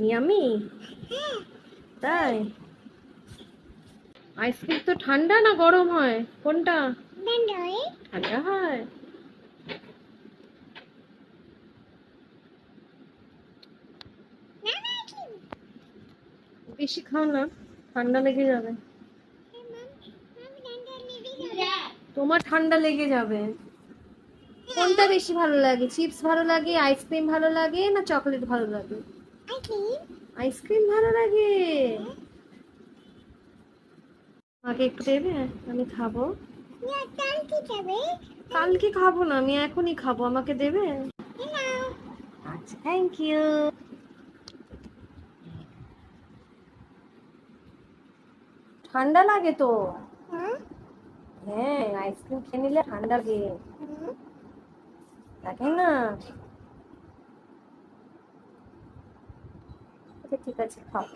Yummy তাই? Ice cream তো ঠান্ডা না গরম হয়? কোনটা? ঠান্ডা হয়? বেশি খাও না ঠান্ডা লেগে যাবে। তোমার ঠান্ডা লেগে যাবে। কোনটা বেশি ভালো লাগে? চিপস ভালো লাগে আইসক্রিম ভালো লাগে না চকলেট ভালো লাগে? আইসক্রিম ভালো লাগে আমাকে একটু দেবে? আমি খাব। কালকে খাব না আমি এখনই খাব। আমাকে দেবে? আচ্ছা থ্যাংক ইউ ঠান্ডা লাগে তো? হ্যাঁ। আইসক্রিম খেয়ে নিলে ঠান্ডা লাগে। লাগে না? আচ্ছা ঠিক আছে খাও।